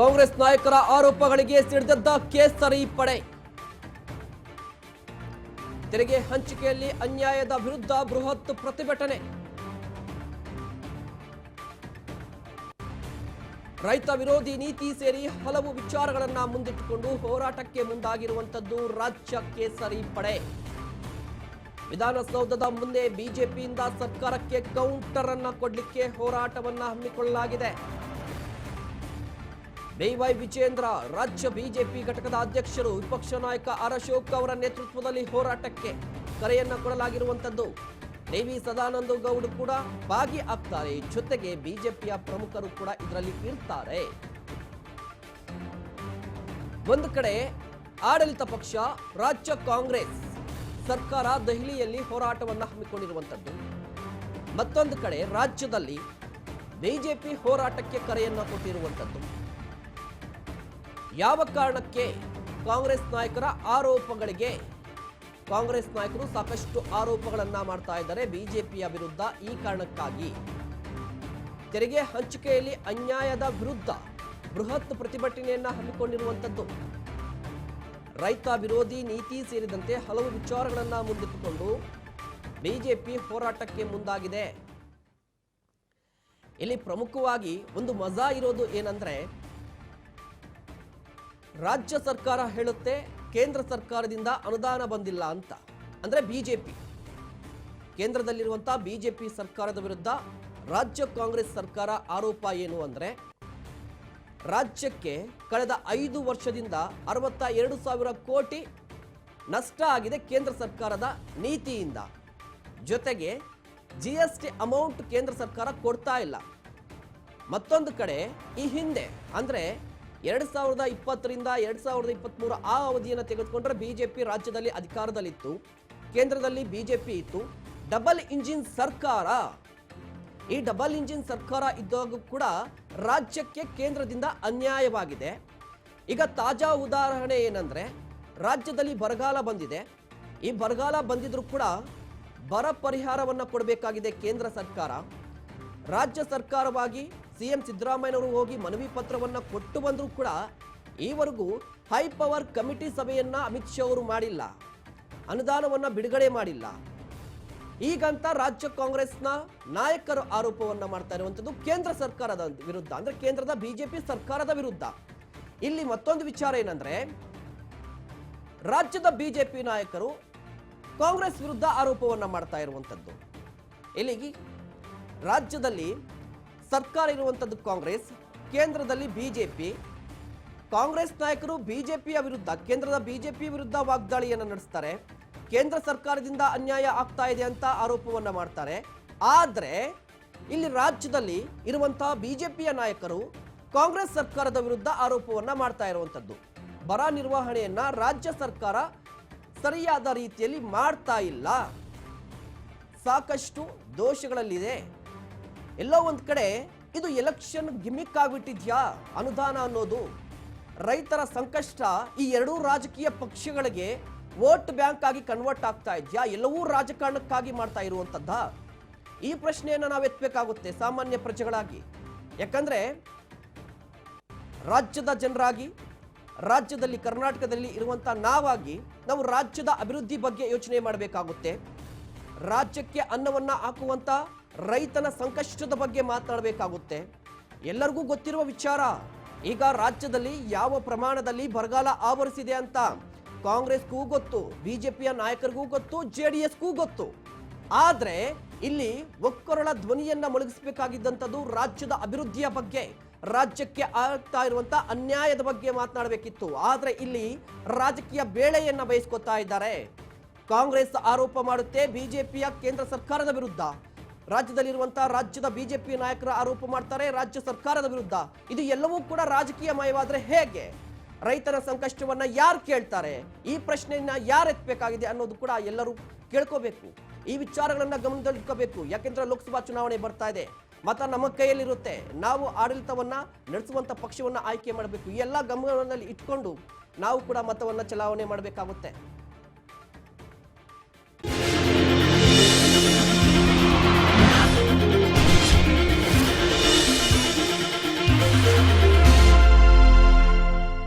ಕಾಂಗ್ರೆಸ್ ನಾಯಕರ ಆರೋಪಗಳಿಗೆ ಸಿಡಿದದ್ದ ಕೇಸರಿ ಪಡೆ. ತೆರಿಗೆ ಹಂಚಿಕೆಯಲ್ಲಿ ಅನ್ಯಾಯದ ವಿರುದ್ಧ ಬೃಹತ್ ಪ್ರತಿಭಟನೆ. ರೈತ ವಿರೋಧಿ ನೀತಿ ಸೇರಿ ಹಲವು ವಿಚಾರಗಳನ್ನ ಮುಂದಿಟ್ಟುಕೊಂಡು ಹೋರಾಟಕ್ಕೆ ಮುಂದಾಗಿರುವಂತದ್ದು ರಾಜ್ಯ ಕೇಸರಿ ಪಡೆ. ವಿಧಾನಸೌಧದ ಮುಂದೆ ಬಿಜೆಪಿಯಿಂದ ಸರ್ಕಾರಕ್ಕೆ ಕೌಂಟರ್ ಅನ್ನ ಕೊಡ್ಲಿಕ್ಕೆ ಹೋರಾಟವನ್ನ ಹಮ್ಮಿಕೊಳ್ಳಲಾಗಿದೆ. ಬಿವೈ ವಿಜೇಂದ್ರ ರಾಜ್ಯ ಬಿಜೆಪಿ ಘಟಕದ ಅಧ್ಯಕ್ಷರು ವಿಪಕ್ಷ ನಾಯಕ ಆರ್ ಅಶೋಕ್ ಅವರ ನೇತೃತ್ವದಲ್ಲಿ ಹೋರಾಟಕ್ಕೆ ಕರೆಯನ್ನ ಕೊಡಲಾಗಿರುವಂತದ್ದು. ವಿ ಸದಾನಂದ ಗೌಡ್ ಕೂಡ ಭಾಗಿಯಾಗ್ತಾರೆ. ಜೊತೆಗೆ ಬಿಜೆಪಿಯ ಪ್ರಮುಖರು ಕೂಡ ಇದರಲ್ಲಿ ಇರ್ತಾರೆ. ಒಂದು ಕಡೆ ಆಡಳಿತ ಪಕ್ಷ, ರಾಜ್ಯ ಕಾಂಗ್ರೆಸ್ ಸರ್ಕಾರ ದೆಹಲಿಯಲ್ಲಿ ಹೋರಾಟವನ್ನು ಹಮ್ಮಿಕೊಂಡಿರುವಂಥದ್ದು ಮತ್ತೊಂದು ಕಡೆ ರಾಜ್ಯದಲ್ಲಿ ಬಿಜೆಪಿ ಹೋರಾಟಕ್ಕೆ ಕರೆಯನ್ನು ಕೊಟ್ಟಿರುವಂಥದ್ದು ಯಾವ ಕಾರಣಕ್ಕೆ ಕಾಂಗ್ರೆಸ್ ನಾಯಕರ ಆರೋಪಗಳಿಗೆ ಕಾಂಗ್ರೆಸ್ ನಾಯಕರು ಸಾಕಷ್ಟು ಆರೋಪಗಳನ್ನ ಮಾಡ್ತಾ ಇದ್ದಾರೆ ಬಿಜೆಪಿಯ ವಿರುದ್ಧ ಈ ಕಾರಣಕ್ಕಾಗಿ? ತೆರಿಗೆ ಹಂಚಿಕೆಯಲ್ಲಿ ಅನ್ಯಾಯದ ವಿರುದ್ಧ ಬೃಹತ್ ಪ್ರತಿಭಟನೆಯನ್ನ ಹಮ್ಮಿಕೊಂಡಿರುವಂಥದ್ದು ರೈತ ವಿರೋಧಿ ನೀತಿ ಸೇರಿದಂತೆ ಹಲವು ವಿಚಾರಗಳನ್ನು ಮುಂದಿಟ್ಟುಕೊಂಡು ಬಿಜೆಪಿ ಹೋರಾಟಕ್ಕೆ ಮುಂದಾಗಿದೆ. ಇಲ್ಲಿ ಪ್ರಮುಖವಾಗಿ ಒಂದು ಮಜಾ ಇರೋದು ಏನಂದ್ರೆ ರಾಜ್ಯ ಸರ್ಕಾರ ಹೇಳುತ್ತೆ, ಕೇಂದ್ರ ಸರ್ಕಾರದಿಂದ ಅನುದಾನ ಬಂದಿಲ್ಲ ಅಂತ. ಅಂದ್ರೆ ಬಿಜೆಪಿ ಕೇಂದ್ರದಲ್ಲಿರುವಂತಹ ಬಿಜೆಪಿ ಸರ್ಕಾರದ ವಿರುದ್ಧ ರಾಜ್ಯ ಕಾಂಗ್ರೆಸ್ ಸರ್ಕಾರ ಆರೋಪ ಏನು ಅಂದ್ರೆ, ರಾಜ್ಯಕ್ಕೆ ಕಳೆದ ಐದು ವರ್ಷದಿಂದ ಅರವತ್ತ ಎರಡು ಸಾವಿರ ಕೋಟಿ ನಷ್ಟ ಆಗಿದೆ ಕೇಂದ್ರ ಸರ್ಕಾರದ ನೀತಿಯಿಂದ. ಜೊತೆಗೆ ಜಿ ಎಸ್ ಟಿ ಅಮೌಂಟ್ ಕೇಂದ್ರ ಸರ್ಕಾರ ಕೊಡ್ತಾ ಇಲ್ಲ. ಮತ್ತೊಂದು ಕಡೆ ಈ ಹಿಂದೆ, ಅಂದ್ರೆ ಎರಡ್ ಸಾವಿರದ ಇಪ್ಪತ್ತರಿಂದ ಎರಡ್ ಸಾವಿರದ ಇಪ್ಪತ್ಮೂರು ಆ ಅವಧಿಯನ್ನು ತೆಗೆದುಕೊಂಡ್ರೆ ಬಿಜೆಪಿ ರಾಜ್ಯದಲ್ಲಿ ಅಧಿಕಾರದಲ್ಲಿತ್ತು. ಕೇಂದ್ರದಲ್ಲಿ ಬಿಜೆಪಿ ಇತ್ತು. ಡಬಲ್ ಇಂಜಿನ್ ಸರ್ಕಾರ, ಈ ಡಬಲ್ ಇಂಜಿನ್ ಸರ್ಕಾರ ಇದ್ದಾಗ ಕೂಡ ರಾಜ್ಯಕ್ಕೆ ಕೇಂದ್ರದಿಂದ ಅನ್ಯಾಯವಾಗಿದೆ. ಈಗ ತಾಜಾ ಉದಾಹರಣೆ ಏನಂದ್ರೆ, ರಾಜ್ಯದಲ್ಲಿ ಬರಗಾಲ ಬಂದಿದೆ. ಈ ಬರಗಾಲ ಬಂದಿದ್ರು ಕೂಡ ಬರ ಪರಿಹಾರವನ್ನು ಕೊಡಬೇಕಾಗಿದೆ ಕೇಂದ್ರ ಸರ್ಕಾರ. ರಾಜ್ಯ ಸರ್ಕಾರವಾಗಿ ಸಿಎಂ ಸಿದ್ದರಾಮಯ್ಯನವರು ಹೋಗಿ ಮನವಿ ಪತ್ರವನ್ನ ಕೊಟ್ಟು ಬಂದರೂ ಕೂಡ ಈವರೆಗೂ ಹೈ ಪವರ್ ಕಮಿಟಿ ಸಭೆಯನ್ನ ಅಮಿತ್ ಶಾ ಅವರು ಮಾಡಿಲ್ಲ. ಅನುದಾನವನ್ನ ಬಿಡುಗಡೆ ಮಾಡಿಲ್ಲ. ಈಗಂತ ರಾಜ್ಯ ಕಾಂಗ್ರೆಸ್ನ ನಾಯಕರು ಆರೋಪವನ್ನ ಮಾಡ್ತಾ ಇರುವಂಥದ್ದು ಕೇಂದ್ರ ಸರ್ಕಾರದ ವಿರುದ್ಧ, ಅಂದ್ರೆ ಕೇಂದ್ರದ ಬಿಜೆಪಿ ಸರ್ಕಾರದ ವಿರುದ್ಧ. ಇಲ್ಲಿ ಮತ್ತೊಂದು ವಿಚಾರ ಏನಂದ್ರೆ, ರಾಜ್ಯದ ಬಿಜೆಪಿ ನಾಯಕರು ಕಾಂಗ್ರೆಸ್ ವಿರುದ್ಧ ಆರೋಪವನ್ನ ಮಾಡ್ತಾ ಇರುವಂಥದ್ದು ಇಲ್ಲಿಗೆ ರಾಜ್ಯದಲ್ಲಿ ಸರ್ಕಾರ ಇರುವಂಥದ್ದು ಕಾಂಗ್ರೆಸ್, ಕೇಂದ್ರದಲ್ಲಿ ಬಿಜೆಪಿ. ಕಾಂಗ್ರೆಸ್ ನಾಯಕರು ಬಿಜೆಪಿಯ ವಿರುದ್ಧ, ಕೇಂದ್ರದ ಬಿಜೆಪಿ ವಿರುದ್ಧ ವಾಗ್ದಾಳಿಯನ್ನು ನಡೆಸ್ತಾರೆ. ಕೇಂದ್ರ ಸರ್ಕಾರದಿಂದ ಅನ್ಯಾಯ ಆಗ್ತಾ ಇದೆ ಅಂತ ಆರೋಪವನ್ನು ಮಾಡ್ತಾರೆ. ಆದರೆ, ಇಲ್ಲಿ ರಾಜ್ಯದಲ್ಲಿ ಇರುವಂತಹ ಬಿಜೆಪಿಯ ನಾಯಕರು ಕಾಂಗ್ರೆಸ್ ಸರ್ಕಾರದ ವಿರುದ್ಧ ಆರೋಪವನ್ನು ಮಾಡ್ತಾ ಇರುವಂಥದ್ದು ಬರ ನಿರ್ವಹಣೆಯನ್ನ ರಾಜ್ಯ ಸರ್ಕಾರ ಸರಿಯಾದ ರೀತಿಯಲ್ಲಿ ಮಾಡ್ತಾ ಇಲ್ಲ. ಸಾಕಷ್ಟು ದೋಷಗಳಲ್ಲಿದೆ. ಎಲ್ಲೋ ಒಂದು ಕಡೆ ಇದು ಎಲೆಕ್ಷನ್ ಗಿಮಿಕ್ ಆಗಿಬಿಟ್ಟಿದ್ಯಾ? ಅನುದಾನ ಅನ್ನೋದು. ರೈತರ ಸಂಕಷ್ಟ ಈ ಎರಡೂ ರಾಜಕೀಯ ಪಕ್ಷಗಳಿಗೆ ವೋಟ್ ಬ್ಯಾಂಕ್ ಆಗಿ ಕನ್ವರ್ಟ್ ಆಗ್ತಾ ಇದೆಯಾ? ಎಲ್ಲವೂ ರಾಜಕಾರಣಕ್ಕಾಗಿ ಮಾಡ್ತಾ ಇರುವಂಥದ್ದ ಈ ಪ್ರಶ್ನೆಯನ್ನು ನಾವು ಎತ್ತಬೇಕಾಗುತ್ತೆ ಸಾಮಾನ್ಯ ಪ್ರಜೆಗಳಾಗಿ. ಯಾಕಂದ್ರೆ ರಾಜ್ಯದ ಜನರಾಗಿ, ರಾಜ್ಯದಲ್ಲಿ, ಕರ್ನಾಟಕದಲ್ಲಿ ಇರುವಂಥ ನಾವಾಗಿ ನಾವು ರಾಜ್ಯದ ಅಭಿವೃದ್ಧಿ ಬಗ್ಗೆ ಯೋಚನೆ ಮಾಡಬೇಕಾಗುತ್ತೆ. ರಾಜ್ಯಕ್ಕೆ ಅನ್ನವನ್ನ ಹಾಕುವಂತ ರೈತನ ಸಂಕಷ್ಟದ ಬಗ್ಗೆ ಮಾತನಾಡಬೇಕಾಗುತ್ತೆ ಎಲ್ಲರಿಗೂ ಗೊತ್ತಿರುವ ವಿಚಾರ, ಈಗ ರಾಜ್ಯದಲ್ಲಿ ಯಾವ ಪ್ರಮಾಣದಲ್ಲಿ ಬರಗಾಲ ಆವರಿಸಿದೆ ಅಂತ. ಕಾಂಗ್ರೆಸ್ಗೂ ಗೊತ್ತು, ಬಿಜೆಪಿಯ ನಾಯಕರಿಗೂ ಗೊತ್ತು ಜೆ ಡಿ ಎಸ್ಗೂ ಗೊತ್ತು. ಆದ್ರೆ, ಇಲ್ಲಿ ಒಕ್ಕೊರಳ ಧ್ವನಿಯನ್ನ ಮೊಳಗಿಸಬೇಕಾಗಿದ್ದಂಥದ್ದು ರಾಜ್ಯದ ಅಭಿವೃದ್ಧಿಯ ಬಗ್ಗೆ. ರಾಜ್ಯಕ್ಕೆ ಆಗ್ತಾ ಇರುವಂತ ಅನ್ಯಾಯದ ಬಗ್ಗೆ ಮಾತನಾಡಬೇಕಿತ್ತು. ಆದ್ರೆ ಇಲ್ಲಿ ರಾಜಕೀಯ ಬೇಳೆಯನ್ನ ಬಯಸ್ಕೊತಾ ಇದ್ದಾರೆ. ಕಾಂಗ್ರೆಸ್ ಆರೋಪ ಮಾಡುತ್ತೆ ಬಿಜೆಪಿಯ ಕೇಂದ್ರ ಸರ್ಕಾರದ ವಿರುದ್ಧ. ರಾಜ್ಯದಲ್ಲಿರುವಂತಹ ರಾಜ್ಯದ ಬಿಜೆಪಿ ನಾಯಕರ ಆರೋಪ ಮಾಡ್ತಾರೆ ರಾಜ್ಯ ಸರ್ಕಾರದ ವಿರುದ್ಧ. ಇದು ಎಲ್ಲವೂ ಕೂಡ ರಾಜಕೀಯಮಯವಾದ್ರೆ ಹೇಗೆ? ರೈತರ ಸಂಕಷ್ಟವನ್ನ ಯಾರು ಕೇಳ್ತಾರೆ? ಈ ಪ್ರಶ್ನೆಯನ್ನ ಯಾರು ಎತ್ತಬೇಕಾಗಿದೆ ಅನ್ನೋದು ಕೂಡ ಎಲ್ಲರೂ ಕೇಳ್ಕೋಬೇಕು. ಈ ವಿಚಾರಗಳನ್ನ ಗಮನದಲ್ಲಿಟ್ಕೋಬೇಕು. ಯಾಕೆಂದ್ರೆ ಲೋಕಸಭಾ ಚುನಾವಣೆ ಬರ್ತಾ ಇದೆ. ಮತ ನಮ್ಮ ಕೈಯಲ್ಲಿರುತ್ತೆ. ನಾವು ಆಡಳಿತವನ್ನ ನಡೆಸುವಂತ ಪಕ್ಷವನ್ನ ಆಯ್ಕೆ ಮಾಡಬೇಕು. ಈ ಎಲ್ಲ ಗಮನದಲ್ಲಿ ಇಟ್ಕೊಂಡು ನಾವು ಕೂಡ ಮತವನ್ನ ಚಲಾವಣೆ ಮಾಡಬೇಕಾಗುತ್ತೆ.